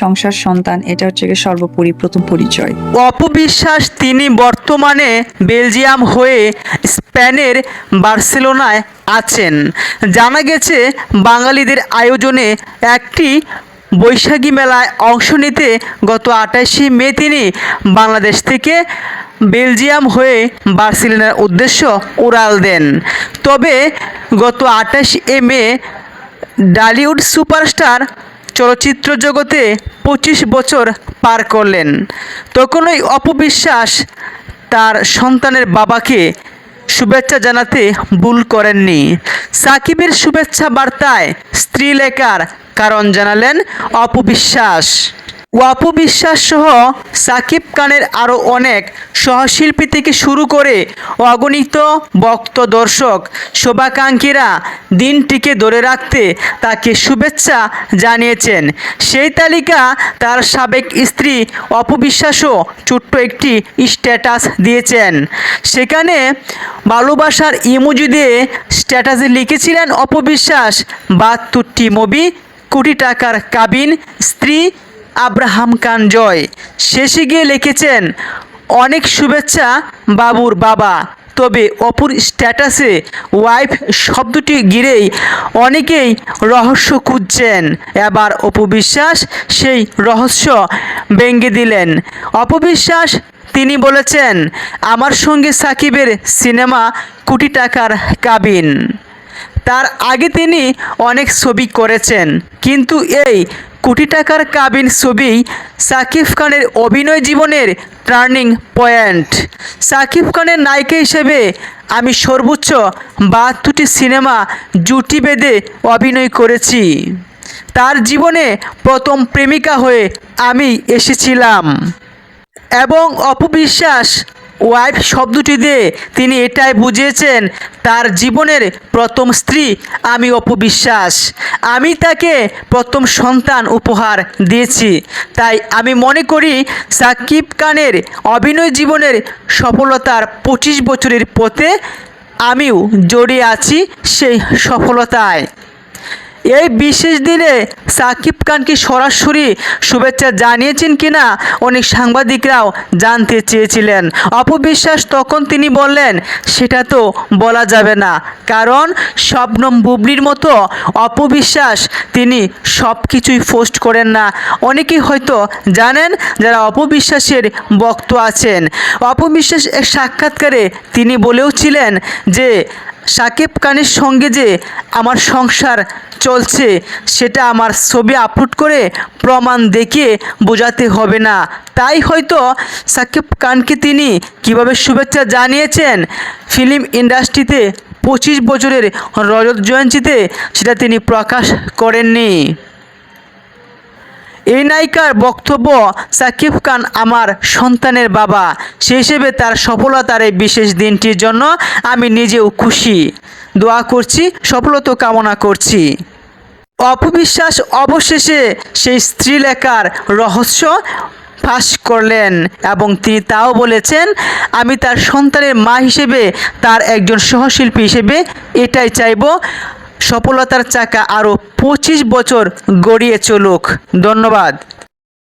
সংসার সন্তান, এটা হচ্ছে গিয়ে সর্বোপরি প্রথম পরিচয়। অপবিশ্বাস তিনি বর্তমানে বেলজিয়াম হয়ে স্পেনের বার্সেলোনায় আছেন। জানা গেছে, বাঙালিদের আয়োজনে একটি বৈশাখী মেলায় অংশ নিতে গত আটাশে মে তিনি বাংলাদেশ থেকে বেলজিয়াম হয়ে বার্সেলোনার উদ্দেশ্য উড়াল দেন। তবে গত আঠাশ এ মে ডালিউড সুপারস্টার চলচ্চিত্র জগতে পঁচিশ বছর পার করলেন। তখনই অপবিশ্বাস তার সন্তানের বাবাকে শুভেচ্ছা জানাতে ভুল করেননি। সাকিবের শুভেচ্ছা বার্তায় স্ত্রী লেখার কারণ জানালেন অপবিশ্বাস। অপবিশ্বাস সহ সাকিব খানের আরও অনেক সহশিল্পী থেকে শুরু করে অগণিত ভক্ত দর্শক শোভাকাঙ্ক্ষীরা দিনটিকে ধরে রাখতে তাকে শুভেচ্ছা জানিয়েছেন। সেই তালিকা তার সাবেক স্ত্রী অপবিশ্বাসও ছোট্ট একটি স্ট্যাটাস দিয়েছেন। সেখানে ভালোবাসার ইমোজি দিয়ে স্ট্যাটাসে লিখেছিলেন অপবিশ্বাস বাহাত্তরটি মুভি, কোটি টাকার কাবিন, স্ত্রী আব্রাহাম খান জয়। শেষে গিয়ে লিখেছেন, অনেক শুভেচ্ছা বাবুর বাবা। তবে অপুর স্ট্যাটাসে ওয়াইফ শব্দটি ঘিরেই অনেকেই রহস্য খুঁজছেন। এবার অপবিশ্বাস সেই রহস্য ভেঙে দিলেন। অপবিশ্বাস তিনি বলেছেন, আমার সঙ্গে সাকিবের সিনেমা কোটি টাকার কাবিন। তার আগে তিনি অনেক ছবি করেছেন। কিন্তু এই কোটি টাকার কাবিন ছবি সাকিব খানের অভিনয় জীবনের টার্নিং পয়েন্ট। সাকিব খানের নায়িকা হিসেবে আমি সর্বোচ্চ বাহাত্তরটি সিনেমা জুটি বেঁধে অভিনয় করেছি। তার জীবনে প্রথম প্রেমিকা হয়ে আমি এসেছিলাম। এবং অপবিশ্বাস ওয়াইফ শব্দটি দিয়ে তিনি এটাই বুঝিয়েছেন, তার জীবনের প্রথম স্ত্রী আমি অপবিশ্বাস আমি তাকে প্রথম সন্তান উপহার দিয়েছি। তাই আমি মনে করি সাকিব খানের অভিনয় জীবনের সফলতার পঁচিশ বছরের পথে আমিও জড়িয়ে আছি সেই সফলতায়। এই বিশেষ দিনে সাকিব খানকে সরাসরি শুভেচ্ছা জানিয়েছেন কিনা অনেক সাংবাদিকরাও জানতে চেয়েছিলেন। অপবিশ্বাস তখন তিনি বললেন, সেটা তো বলা যাবে না। কারণ শবনম বুবলির মতো অপবিশ্বাস তিনি সব কিছুই পোস্ট করেন না। অনেকেই হয়তো জানেন যারা অপবিশ্বাসের বক্ত আছেন। অপবিশ্বাস এক সাক্ষাৎকারে তিনি বলেও ছিলেন যে, সাকিব খানের সঙ্গে যে আমার সংসার চলছে, সেটা আমার ছবি আপলোড করে প্রমাণ দেখিয়ে বোঝাতে হবে না। তাই হয়তো সাকিব খানকে তিনি কীভাবে শুভেচ্ছা জানিয়েছেন, ফিল্ম ইন্ডাস্ট্রিতে পঁচিশ বছরের রজত জয়ন্তীতে, সেটা তিনি প্রকাশ করেননি। এই নায়িকার বক্তব্য, সাকিব খান আমার সন্তানের বাবা, সে হিসেবে তার সফলতার এই বিশেষ দিনটির জন্য আমি নিজেও খুশি। দোয়া করছি, সফলতা কামনা করছি। অপবিশ্বাস অবশেষে সেই স্ত্রী লেখার রহস্য ফাঁস করলেন এবং তিনি তাও বলেছেন, আমি তার সন্তানের মা হিসেবে, তার একজন সহশিল্পী হিসেবে এটাই চাইব, সফলতার চাকা আরও পঁচিশ বছর গড়িয়ে চলুক। ধন্যবাদ।